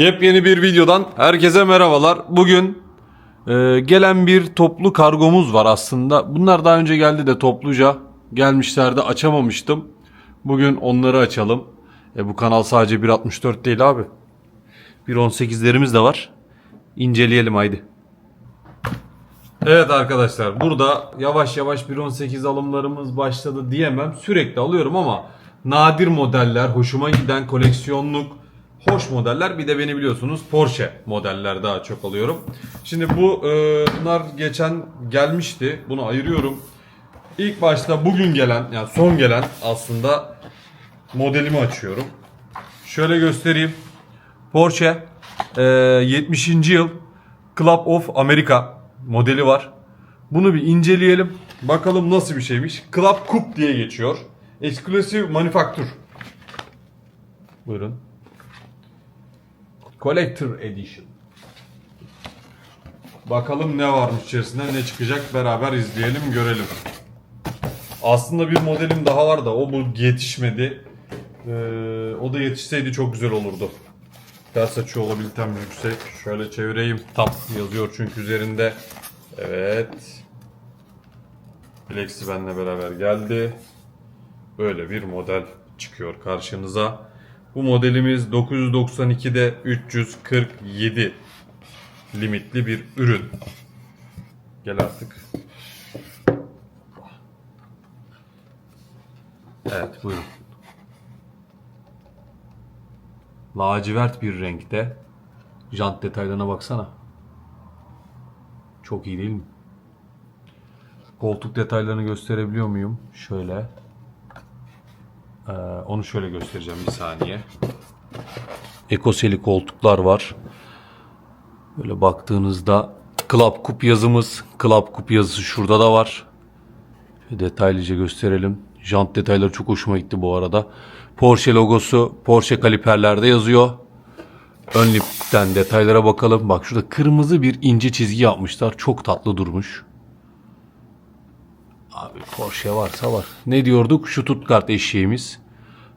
Yepyeni bir videodan herkese merhabalar. Bugün e, gelen bir toplu kargomuz var aslında. Bunlar daha önce geldi de topluca gelmişlerdi açamamıştım. Bugün onları açalım. E, bu kanal sadece 1.64 değil abi. 1.18'lerimiz de var. İnceleyelim haydi. Evet arkadaşlar burada yavaş yavaş 1.18 alımlarımız başladı diyemem. Sürekli alıyorum ama nadir modeller, hoşuma giden koleksiyonluk hoş modeller. Bir de beni biliyorsunuz Porsche modeller daha çok alıyorum. Şimdi bu e, bunlar geçen gelmişti. Bunu ayırıyorum. İlk başta bugün gelen yani son gelen aslında modelimi açıyorum. Şöyle göstereyim. Porsche e, 70. yıl Club of America modeli var. Bunu bir inceleyelim. Bakalım nasıl bir şeymiş. Club Coupe diye geçiyor. Exclusive Manufacture. Buyurun. Collector Edition. Bakalım ne varmış içerisinde ne çıkacak beraber izleyelim görelim. Aslında bir modelim daha var da o bu yetişmedi. Ee, o da yetişseydi çok güzel olurdu. Ters açı olabilitem yüksek. Şöyle çevireyim. Tam yazıyor çünkü üzerinde. Evet. Plexi benimle beraber geldi. Böyle bir model çıkıyor karşınıza. Bu modelimiz 992'de 347 limitli bir ürün. Gel artık. Evet buyurun. Lacivert bir renkte. Jant detaylarına baksana. Çok iyi değil mi? Koltuk detaylarını gösterebiliyor muyum? Şöyle. Ee, onu şöyle göstereceğim bir saniye. Ekoseli koltuklar var. Böyle baktığınızda Club Coupe yazımız, Club Coupe yazısı şurada da var. Detaylıca gösterelim. Jant detayları çok hoşuma gitti bu arada. Porsche logosu Porsche kaliperlerde yazıyor. Ön lipten detaylara bakalım. Bak şurada kırmızı bir ince çizgi yapmışlar. Çok tatlı durmuş. Abi Porsche varsa var. Ne diyorduk? Şu Stuttgart eşeğimiz.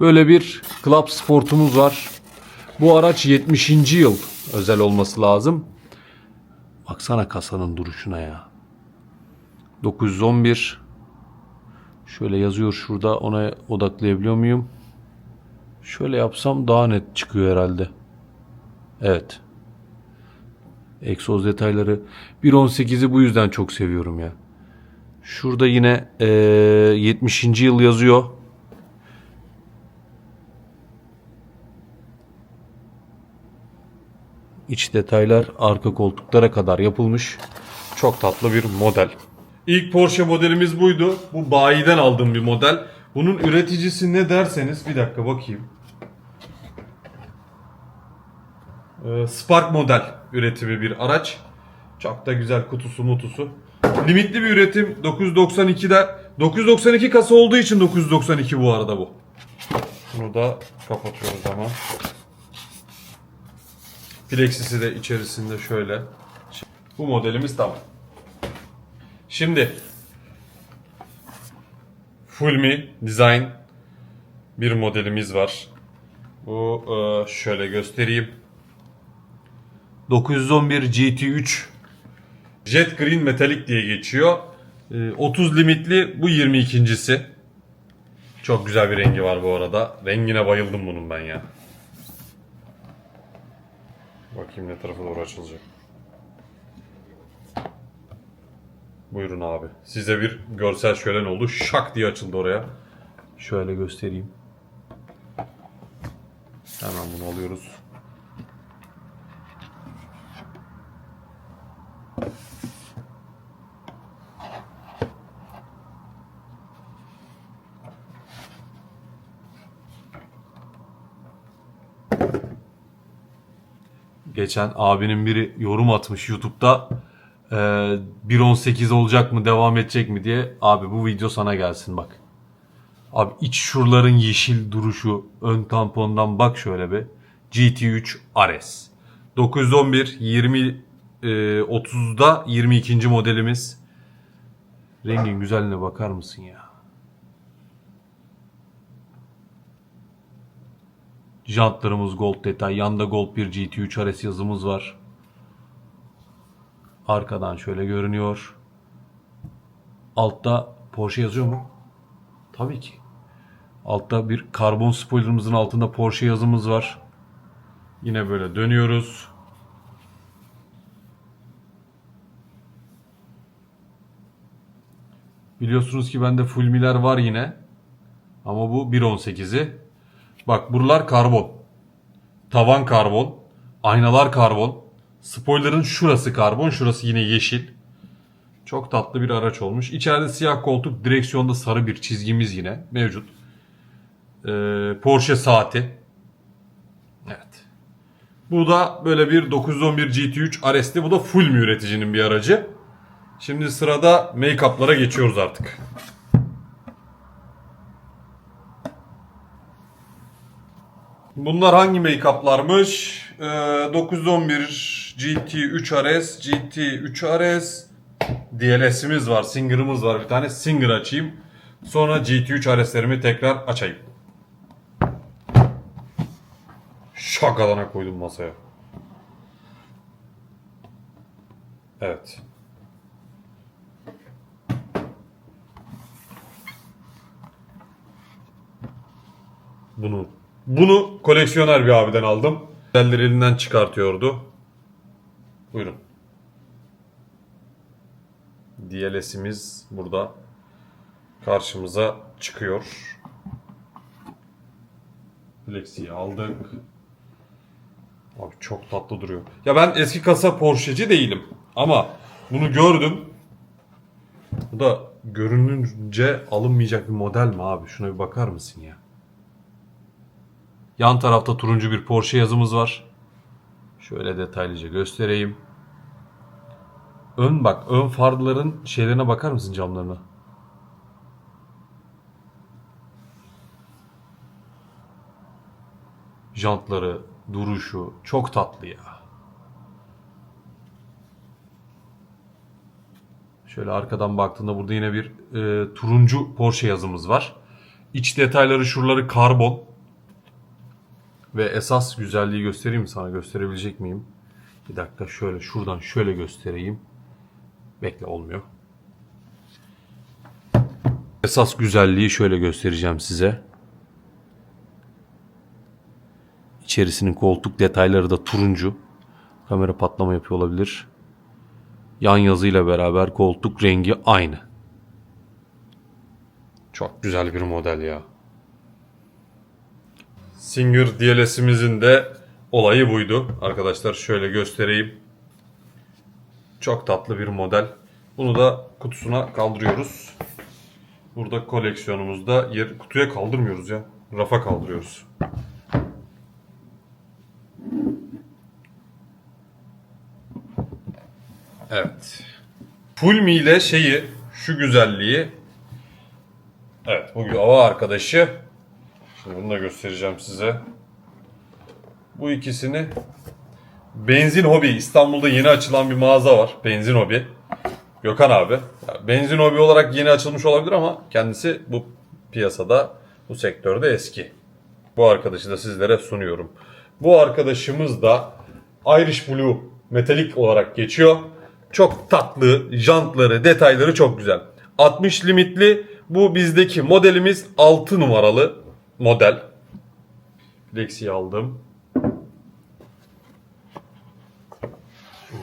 Böyle bir Club Sportumuz var. Bu araç 70. yıl özel olması lazım. Baksana kasanın duruşuna ya. 911 Şöyle yazıyor şurada ona odaklayabiliyor muyum? Şöyle yapsam daha net çıkıyor herhalde. Evet. Egzoz detayları 1.18'i bu yüzden çok seviyorum ya. Şurada yine eee 70. yıl yazıyor. İç detaylar arka koltuklara kadar yapılmış. Çok tatlı bir model. İlk Porsche modelimiz buydu. Bu bayiden aldığım bir model. Bunun üreticisi ne derseniz bir dakika bakayım. Spark model üretimi bir araç. Çok da güzel kutusu mutusu. Limitli bir üretim 992'de 992 kasa olduğu için 992 bu arada bu. Bunu da kapatıyoruz ama. Plexisi de içerisinde şöyle. Bu modelimiz tamam. Şimdi Fulmi Design bir modelimiz var. Bu e, şöyle göstereyim. 911 GT3 Jet Green Metallic diye geçiyor. E, 30 limitli bu 22.si. Çok güzel bir rengi var bu arada. Rengine bayıldım bunun ben ya. Bakayım ne tarafa doğru açılacak. Buyurun abi. Size bir görsel şölen oldu. Şak diye açıldı oraya. Şöyle göstereyim. Hemen bunu alıyoruz. Geçen abinin biri yorum atmış YouTube'da. Ee, 1.18 olacak mı devam edecek mi diye. Abi bu video sana gelsin bak. Abi iç şuraların yeşil duruşu ön tampondan bak şöyle bir. GT3 RS. 911 20 e, 30'da 22. modelimiz. Rengin güzelliğine bakar mısın ya? Jantlarımız gold detay. Yanda gold bir GT3 RS yazımız var. Arkadan şöyle görünüyor. Altta Porsche yazıyor mu? Tabii ki. Altta bir karbon spoilerımızın altında Porsche yazımız var. Yine böyle dönüyoruz. Biliyorsunuz ki bende fulmiler var yine. Ama bu 1.18'i. Bak buralar karbon. Tavan karbon. Aynalar karbon. Spoiler'ın şurası karbon. Şurası yine yeşil. Çok tatlı bir araç olmuş. İçeride siyah koltuk. Direksiyonda sarı bir çizgimiz yine mevcut. Ee, Porsche saati. Evet. Bu da böyle bir 911 GT3 RS'li. Bu da full mü üreticinin bir aracı. Şimdi sırada make-up'lara geçiyoruz artık. Bunlar hangi make-up'larmış? Ee, 911 GT3 RS, GT3 RS, DLS'imiz var, Singer'ımız var. Bir tane Singer açayım. Sonra GT3 RS'lerimi tekrar açayım. Şakalana koydum masaya. Evet. Bunu bunu koleksiyoner bir abiden aldım. Elleri elinden çıkartıyordu. Buyurun. DLS'imiz burada karşımıza çıkıyor. Lexi'yi aldık. Abi çok tatlı duruyor. Ya ben eski kasa Porsche'ci değilim. Ama bunu gördüm. Bu da görününce alınmayacak bir model mi abi? Şuna bir bakar mısın ya? Yan tarafta turuncu bir Porsche yazımız var. Şöyle detaylıca göstereyim. Ön bak, ön farların şeylerine bakar mısın camlarına? Jantları, duruşu çok tatlı ya. Şöyle arkadan baktığında burada yine bir e, turuncu Porsche yazımız var. İç detayları şuraları karbon. Ve esas güzelliği göstereyim mi sana? Gösterebilecek miyim? Bir dakika şöyle şuradan şöyle göstereyim. Bekle olmuyor. Esas güzelliği şöyle göstereceğim size. İçerisinin koltuk detayları da turuncu. Kamera patlama yapıyor olabilir. Yan yazıyla beraber koltuk rengi aynı. Çok güzel bir model ya. Singer DLS'imizin de olayı buydu. Arkadaşlar şöyle göstereyim. Çok tatlı bir model. Bunu da kutusuna kaldırıyoruz. Burada koleksiyonumuzda yer kutuya kaldırmıyoruz ya. Rafa kaldırıyoruz. Evet. Fulmi ile şeyi, şu güzelliği. Evet, bu hava arkadaşı. Şimdi bunu da göstereceğim size. Bu ikisini Benzin Hobi İstanbul'da yeni açılan bir mağaza var. Benzin Hobi. Gökhan abi. Benzin Hobi olarak yeni açılmış olabilir ama kendisi bu piyasada, bu sektörde eski. Bu arkadaşı da sizlere sunuyorum. Bu arkadaşımız da Irish Blue metalik olarak geçiyor. Çok tatlı, jantları, detayları çok güzel. 60 limitli bu bizdeki modelimiz 6 numaralı model. Lexi'yi aldım.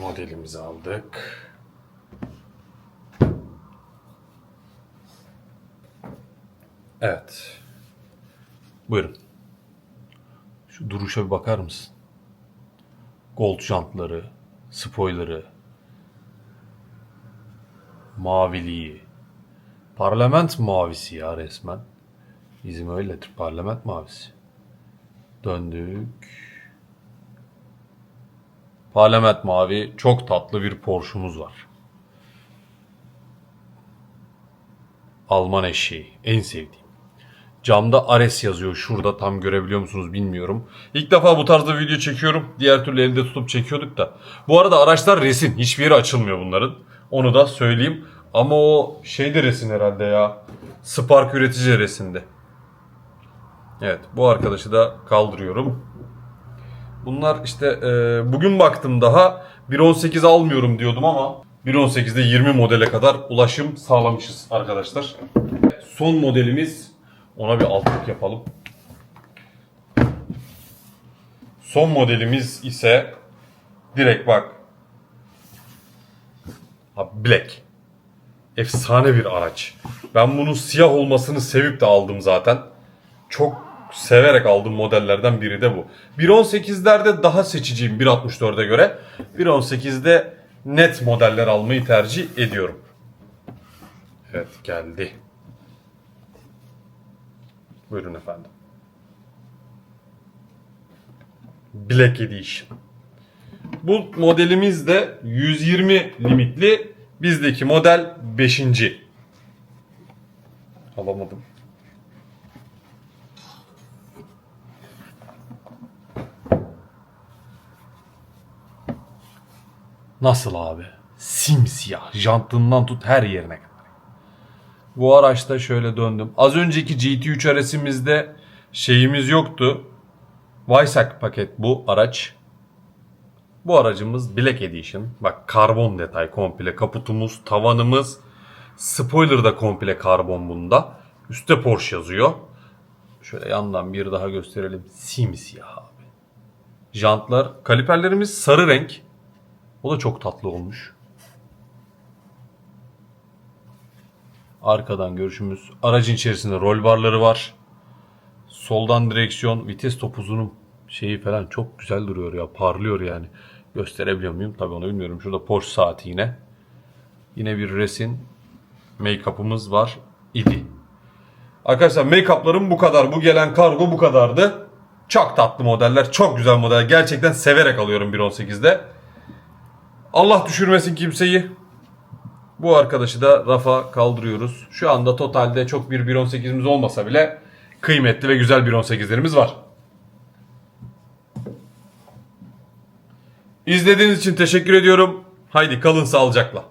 Modelimizi aldık. Evet. Buyurun. Şu duruşa bir bakar mısın? Gold jantları, spoiler'ı, maviliği. Parlament mavisi ya resmen. Bizim öyledir parlament mavisi. Döndük. Parlament mavi çok tatlı bir Porsche'umuz var. Alman eşeği en sevdiğim. Camda Ares yazıyor şurada tam görebiliyor musunuz bilmiyorum. İlk defa bu tarzda video çekiyorum. Diğer türlü elde tutup çekiyorduk da. Bu arada araçlar resim. Hiçbir yeri açılmıyor bunların. Onu da söyleyeyim. Ama o şeyde resim herhalde ya. Spark üretici resinde. Evet bu arkadaşı da kaldırıyorum. Bunlar işte e, bugün baktım daha 1.18 almıyorum diyordum ama 1.18'de 20 modele kadar ulaşım sağlamışız arkadaşlar. Son modelimiz ona bir altlık yapalım. Son modelimiz ise direkt bak. Black. Efsane bir araç. Ben bunun siyah olmasını sevip de aldım zaten. Çok severek aldığım modellerden biri de bu. 1.18'lerde daha seçiciyim 1.64'e göre. 1.18'de net modeller almayı tercih ediyorum. Evet geldi. Buyurun efendim. Black Edition. Bu modelimiz de 120 limitli. Bizdeki model 5. Alamadım. Nasıl abi? Simsiyah. Jantından tut her yerine kadar. Bu araçta şöyle döndüm. Az önceki GT3 RS'imizde şeyimiz yoktu. Vaysak paket bu araç. Bu aracımız Black Edition. Bak karbon detay komple. Kaputumuz, tavanımız. Spoiler da komple karbon bunda. Üste Porsche yazıyor. Şöyle yandan bir daha gösterelim. Simsiyah abi. Jantlar, kaliperlerimiz sarı renk. O da çok tatlı olmuş. Arkadan görüşümüz. Aracın içerisinde rol barları var. Soldan direksiyon, vites topuzunun şeyi falan çok güzel duruyor ya. Parlıyor yani. Gösterebiliyor muyum? Tabii onu bilmiyorum. Şurada Porsche saati yine. Yine bir resin make-up'ımız var idi. Arkadaşlar make-up'larım bu kadar. Bu gelen kargo bu kadardı. Çok tatlı modeller. Çok güzel modeller. Gerçekten severek alıyorum 1.18'de. Allah düşürmesin kimseyi. Bu arkadaşı da rafa kaldırıyoruz. Şu anda totalde çok bir 1.18'imiz olmasa bile kıymetli ve güzel 1.18'lerimiz var. İzlediğiniz için teşekkür ediyorum. Haydi kalın sağlıcakla.